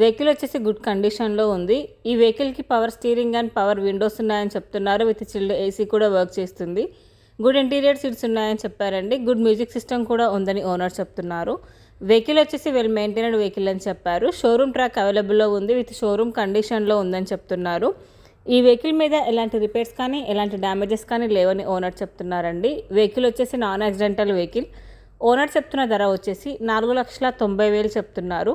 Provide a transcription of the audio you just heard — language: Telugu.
వెహికల్ వచ్చేసి గుడ్ కండిషన్లో ఉంది. ఈ వెహికల్కి power steering and power windows ఉన్నాయని చెప్తున్నారు. విత్ చిల్డ్ ఏసీ కూడా వర్క్ చేస్తుంది. గుడ్ ఇంటీరియర్ సీట్స్ ఉన్నాయని చెప్పారండి. గుడ్ మ్యూజిక్ సిస్టమ్ కూడా ఉందని ఓనర్ చెప్తున్నారు. వెహికల్ వచ్చేసి వెల్ మెయింటైనడ్ వెహికల్ అని చెప్పారు. షోరూమ్ ట్రాక్ అవైలబుల్లో ఉంది. విత్ షోరూమ్ కండిషన్లో ఉందని చెప్తున్నారు. ఈ వెహికల్ మీద ఎలాంటి రిపేర్స్ కానీ ఎలాంటి డ్యామేజెస్ కానీ లేవని ఓనర్ చెప్తున్నారండి. వెహికల్ వచ్చేసి నాన్ యాక్సిడెంటల్ వెహికల్. ఓనర్ చెప్తున్న ధర వచ్చేసి నాలుగు లక్షల తొంభై వేలు చెప్తున్నారు.